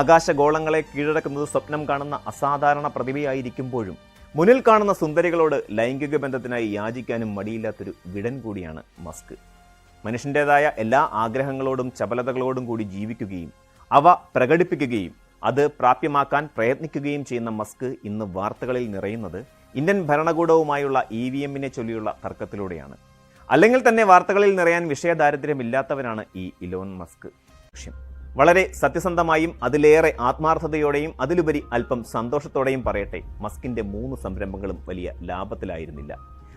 ആകാശഗോളങ്ങളെ കീഴടക്കുന്നത് സ്വപ്നം കാണുന്ന അസാധാരണ പ്രതിഭയായിരിക്കുമ്പോഴും മുന്നിൽ കാണുന്ന സുന്ദരികളോട് ലൈംഗിക ബന്ധത്തിനായി യാചിക്കാനും മടിയില്ലാത്തൊരു വിടൻ കൂടിയാണ് മസ്ക്. മനുഷ്യന്റെതായ എല്ലാ ആഗ്രഹങ്ങളോടും ചപലതകളോടും കൂടി ജീവിക്കുകയും അവ പ്രകടിപ്പിക്കുകയും അത് പ്രാപ്യമാക്കാൻ പ്രയത്നിക്കുകയും ചെയ്യുന്ന മസ്ക് ഇന്ന് വാർത്തകളിൽ നിറയുന്നത് ഇന്ത്യൻ ഭരണകൂടവുമായുള്ള ഇ വി എമ്മിനെ ചൊല്ലിയുള്ള തർക്കത്തിലൂടെയാണ്. അല്ലെങ്കിൽ തന്നെ വാർത്തകളിൽ നിറയാൻ വിഷയദാരിദ്ര്യമില്ലാത്തവരാണ് ഈ ഇലോൺ മസ്ക്. ലക്ഷ്യം. വളരെ സത്യസന്ധമായും അതിലേറെ ആത്മാർത്ഥതയോടെയും അതിലുപരി അല്പം സന്തോഷത്തോടെയും പറയട്ടെ മസ്കിന്റെ മൂന്ന് സംരംഭങ്ങളും വലിയ ലാഭത്തിലായിരുന്നില്ല.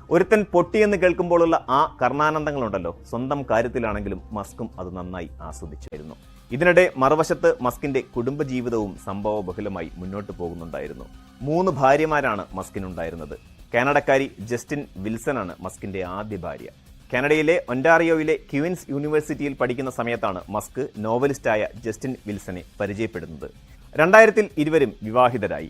ഒരുത്തൻ പൊട്ടിയെന്ന് കേൾക്കുമ്പോഴുള്ള ആ കർണാനന്ദങ്ങളുണ്ടല്ലോ സ്വന്തം കാര്യത്തിലാണെങ്കിലും മസ്കും അത് നന്നായി ആസ്വദിച്ചായിരുന്നു ഇതിനിടെ മറുവശത്ത് മസ്കിന്റെ കുടുംബജീവിതവും സംഭവ ബഹുലമായി മുന്നോട്ട് പോകുന്നുണ്ടായിരുന്നു. മൂന്ന് ഭാര്യമാരാണ് മസ്കിനുണ്ടായിരുന്നത്. കാനഡക്കാരി ജസ്റ്റിൻ വിൽസൺ ആണ് മസ്കിന്റെ ആദ്യ ഭാര്യ. കാനഡയിലെ ഒന്റാറിയോയിലെ ക്യൂൻസ് യൂണിവേഴ്സിറ്റിയിൽ പഠിക്കുന്ന സമയത്താണ് മസ്ക് നോവലിസ്റ്റായ ജസ്റ്റിൻ വിൽസനെ പരിചയപ്പെടുന്നത്. രണ്ടായിരത്തിൽ ഇരുവരും വിവാഹിതരായി.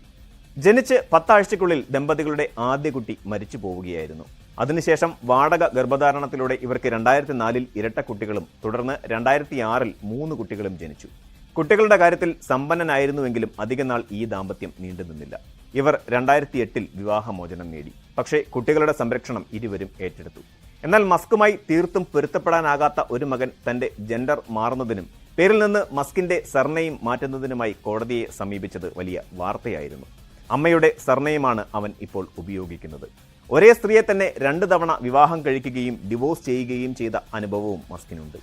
ജനിച്ച് പത്താഴ്ചയ്ക്കുള്ളിൽ ദമ്പതികളുടെ ആദ്യ കുട്ടി മരിച്ചു പോവുകയായിരുന്നു. അതിനുശേഷം വാടക ഗർഭധാരണത്തിലൂടെ ഇവർക്ക് രണ്ടായിരത്തി നാലിൽ ഇരട്ട കുട്ടികളും തുടർന്ന് രണ്ടായിരത്തി ആറിൽ മൂന്ന് കുട്ടികളും ജനിച്ചു. കുട്ടികളുടെ കാര്യത്തിൽ സമ്പന്നനായിരുന്നുവെങ്കിലും അധികനാൾ ഈ ദാമ്പത്യം നീണ്ടുനിന്നില്ല ഇവർ രണ്ടായിരത്തി എട്ടിൽ വിവാഹമോചനം നേടി. പക്ഷേ കുട്ടികളുടെ സംരക്ഷണം ഇരുവരും ഏറ്റെടുത്തു. എന്നാൽ മസ്കുമായി തീർത്തും പൊരുത്തപ്പെടാനാകാത്ത ഒരു മകൻ തന്റെ ജെൻഡർ മാറുന്നതിനും പേരിൽ നിന്ന് മസ്കിന്റെ സർനെയും മാറ്റുന്നതിനുമായി കോടതിയെ സമീപിച്ചത് വലിയ വാർത്തയായിരുന്നു. അമ്മയുടെ സർനെയുമാണ് അവൻ ഇപ്പോൾ ഉപയോഗിക്കുന്നത്. ഒരേ സ്ത്രീയെ തന്നെ രണ്ട് തവണ വിവാഹം കഴിക്കുകയും ഡിവോഴ്സ് ചെയ്യുകയും ചെയ്ത അനുഭവവും മസ്കിനുണ്ട്.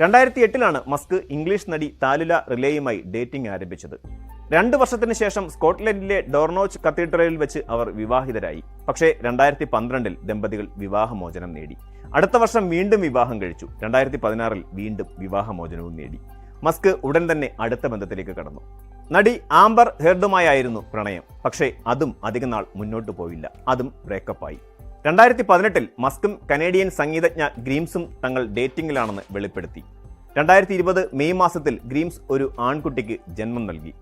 രണ്ടായിരത്തി എട്ടിലാണ് മസ്ക് ഇംഗ്ലീഷ് നടി താലുല റിലേയുമായി ഡേറ്റിംഗ് ആരംഭിച്ചത്. രണ്ട് വർഷത്തിന് ശേഷം സ്കോട്ട്ലൻഡിലെ ഡോർണോച്ച് കത്തീഡ്രലിൽ വെച്ച് അവർ വിവാഹിതരായി. പക്ഷേ രണ്ടായിരത്തി പന്ത്രണ്ടിൽ ദമ്പതികൾ വിവാഹമോചനം നേടി. അടുത്ത വർഷം വീണ്ടും വിവാഹം കഴിച്ചു. രണ്ടായിരത്തി പതിനാറിൽ വീണ്ടും വിവാഹമോചനവും നേടി. മസ്ക് ഉടൻ തന്നെ അടുത്ത ബന്ധത്തിലേക്ക് കടന്നു. നടി ആംബർ ഹെർഡുമായായിരുന്നു പ്രണയം. പക്ഷേ അതും അധികം നാൾ മുന്നോട്ട് പോയില്ല. അതും ബ്രേക്കപ്പായി. രണ്ടായിരത്തി പതിനെട്ടിൽ മസ്കും കനേഡിയൻ സംഗീതജ്ഞ ഗ്രീംസും തങ്ങൾ ഡേറ്റിംഗിലാണെന്ന് വെളിപ്പെടുത്തി. രണ്ടായിരത്തി ഇരുപത് മെയ് മാസത്തിൽ ഗ്രീംസ് ഒരു ആൺകുട്ടിക്ക് ജന്മം നൽകി.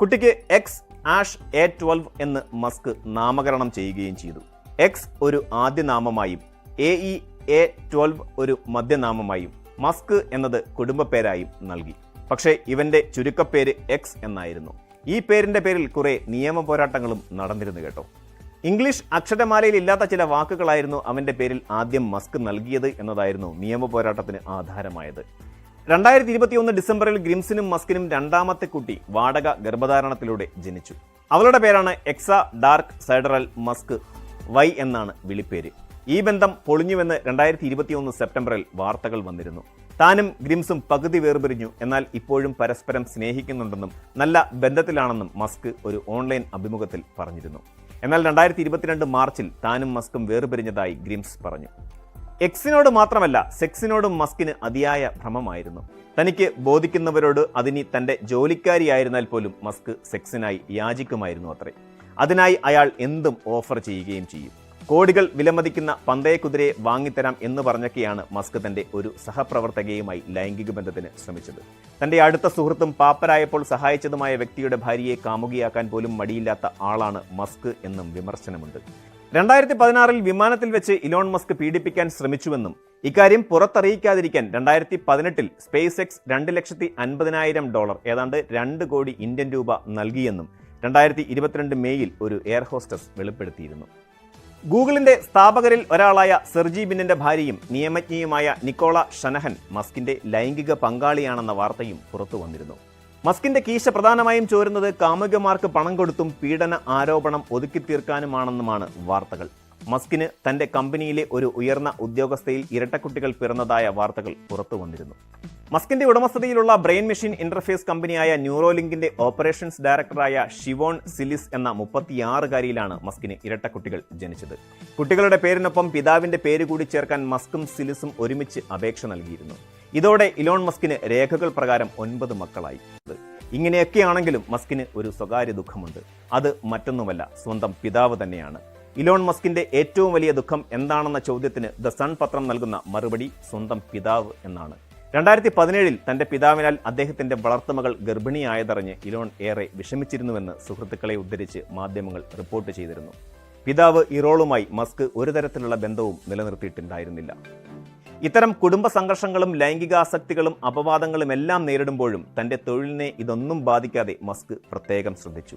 കുട്ടിക്ക് എക്സ് ആഷ് എ ട്വൽവ് എന്ന് മസ്ക് നാമകരണം ചെയ്യുകയും ചെയ്തു. എക്സ് ഒരു ആദ്യനാമമായും എ ഇ എ ട്വൽവ് ഒരു മധ്യനാമമായും മസ്ക് എന്നത് കുടുംബപ്പേരായും നൽകി. പക്ഷേ ഇവന്റെ ചുരുക്കപ്പേര് എക്സ് എന്നായിരുന്നു. ഈ പേരിന്റെ പേരിൽ കുറെ നിയമ പോരാട്ടങ്ങളും നടന്നിരുന്നു കേട്ടോ. ഇംഗ്ലീഷ് അക്ഷരമാലയിൽ ഇല്ലാത്ത ചില വാക്കുകളായിരുന്നു അവന്റെ പേരിൽ ആദ്യം മസ്ക് നൽകിയത് എന്നതായിരുന്നു നിയമ പോരാട്ടത്തിന് ആധാരമായത്. രണ്ടായിരത്തി ഇരുപത്തിയൊന്ന് ഡിസംബറിൽ ഗ്രിംസിനും മസ്കിനും രണ്ടാമത്തെ കുട്ടി വാടക ഗർഭധാരണത്തിലൂടെ ജനിച്ചു. അവളുടെ പേരാണ് Exa Dark Sideral Musk Y എന്നാണ് വിളിപ്പേര്. ഈ ബന്ധം പൊളിഞ്ഞുവെന്ന് രണ്ടായിരത്തി ഇരുപത്തിയൊന്ന് സെപ്റ്റംബറിൽ വാർത്തകൾ വന്നിരുന്നു. താനും ഗ്രിംസും പകുതി വേർപിരിഞ്ഞു. എന്നാൽ ഇപ്പോഴും പരസ്പരം സ്നേഹിക്കുന്നുണ്ടെന്നും നല്ല ബന്ധത്തിലാണെന്നും മസ്ക് ഒരു ഓൺലൈൻ അഭിമുഖത്തിൽ പറഞ്ഞിരുന്നു. എന്നാൽ രണ്ടായിരത്തി ഇരുപത്തിരണ്ട് മാർച്ചിൽ താനും മസ്കും വേർപിരിഞ്ഞതായി ഗ്രിംസ് പറഞ്ഞു. എക്സിനോട് മാത്രമല്ല സെക്സിനോടും മസ്കിന് അതിയായ ഭ്രമമായിരുന്നു. തനിക്ക് ബോധിക്കുന്നവരോട് അതിനി തന്റെ ജോലിക്കാരിയായിരുന്നാൽ പോലും മസ്ക് സെക്സിനായി യാചിക്കുമായിരുന്നു അത്രേ. അതിനായി അയാൾ എന്തും ഓഫർ ചെയ്യുകയും ചെയ്യും. കോടികൾ വിലമതിക്കുന്ന പന്തയക്കുതിരയെ വാങ്ങിത്തരാം എന്ന് പറഞ്ഞൊക്കെയാണ് മസ്ക് തന്റെ ഒരു സഹപ്രവർത്തകയുമായി ലൈംഗിക ബന്ധത്തിന് ശ്രമിച്ചത്. തന്റെ അടുത്ത സുഹൃത്തും പാപ്പരായപ്പോൾ സഹായിച്ചതുമായ വ്യക്തിയുടെ ഭാര്യയെ കാമുകിയാക്കാൻ പോലും മടിയില്ലാത്ത ആളാണ് മസ്ക് എന്നും വിമർശനമുണ്ട്. രണ്ടായിരത്തി പതിനാറിൽ വിമാനത്തിൽ വെച്ച് ഇലോൺ മസ്ക് പീഡിപ്പിക്കാൻ ശ്രമിച്ചുവെന്നും ഇക്കാര്യം പുറത്തറിയിക്കാതിരിക്കാൻ രണ്ടായിരത്തി പതിനെട്ടിൽ സ്പേസ് എക്സ് രണ്ട് ലക്ഷത്തി അൻപതിനായിരം ഡോളർ ഏതാണ്ട് രണ്ട് കോടി ഇന്ത്യൻ രൂപ നൽകിയെന്നും രണ്ടായിരത്തി ഇരുപത്തിരണ്ട് മെയ്യിൽ ഒരു എയർ ഹോസ്റ്റസ് വെളിപ്പെടുത്തിയിരുന്നു. ഗൂഗിളിന്റെ സ്ഥാപകരിൽ ഒരാളായ സെർജി ബിന്നിന്റെ ഭാര്യയും നിയമജ്ഞയുമായ നിക്കോള ഷനഹൻ മസ്കിന്റെ ലൈംഗിക പങ്കാളിയാണെന്ന വാർത്തയും പുറത്തു വന്നിരുന്നു മസ്കിന്റെ കീശ പ്രധാനമായും ചോരുന്നത് കാമുകമാർക്ക് പണം കൊടുത്തും പീഡന ആരോപണം ഒതുക്കി തീർക്കാനുമാണെന്നുമാണ് വാർത്തകൾ. മസ്കിന് തന്റെ കമ്പനിയിലെ ഒരു ഉയർന്ന ഉദ്യോഗസ്ഥയിൽ ഇരട്ടക്കുട്ടികൾ പിറന്നതായ വാർത്തകൾ പുറത്തു വന്നിരുന്നു മസ്കിന്റെ ഉടമസ്ഥതയിലുള്ള ബ്രെയിൻ മെഷീൻ ഇന്റർഫേസ് കമ്പനിയായ ന്യൂറോലിങ്കിന്റെ ഓപ്പറേഷൻസ് ഡയറക്ടറായ ഷിവോൺ സിലിസ് എന്ന മുപ്പത്തിയാറുകാരിയിലാണ് മസ്കിന് ഇരട്ടക്കുട്ടികൾ ജനിച്ചത്. കുട്ടികളുടെ പേരിനൊപ്പം പിതാവിന്റെ പേര് കൂടി ചേർക്കാൻ മസ്കും സിലിസും ഒരുമിച്ച് അപേക്ഷ നൽകിയിരുന്നു. ഇതോടെ ഇലോൺ മസ്കിന് രേഖകൾ പ്രകാരം ഒൻപത് മക്കളായി. ഇങ്ങനെയൊക്കെയാണെങ്കിലും മസ്കിന് ഒരു സ്വകാര്യ ദുഃഖമുണ്ട്. അത് മറ്റൊന്നുമല്ല സ്വന്തം പിതാവ് തന്നെയാണ്. ഇലോൺ മസ്കിന്റെ ഏറ്റവും വലിയ ദുഃഖം എന്താണെന്ന ചോദ്യത്തിന് ദ സൺ പത്രം നൽകുന്ന മറുപടി സ്വന്തം പിതാവ് എന്നാണ്. രണ്ടായിരത്തി പതിനേഴിൽ തന്റെ പിതാവിനാൽ അദ്ദേഹത്തിന്റെ വളർത്തുമകൾ ഗർഭിണിയായതറിഞ്ഞ് ഇലോൺ ഏറെ വിഷമിച്ചിരുന്നുവെന്ന് സുഹൃത്തുക്കളെ ഉദ്ധരിച്ച് മാധ്യമങ്ങൾ റിപ്പോർട്ട് ചെയ്തിരുന്നു. പിതാവ് ഇറോളുമായി മസ്ക് ഒരു തരത്തിലുള്ള ബന്ധവും നിലനിർത്തിയിട്ടുണ്ടായിരുന്നില്ല. ഇത്തരം കുടുംബ സംഘർഷങ്ങളും ലൈംഗികാസക്തികളും അപവാദങ്ങളും എല്ലാം നേരിടുമ്പോഴും തന്റെ തൊഴിലിനെ ഇതൊന്നും ബാധിക്കാതെ മസ്ക് പ്രത്യേകം ശ്രദ്ധിച്ചു.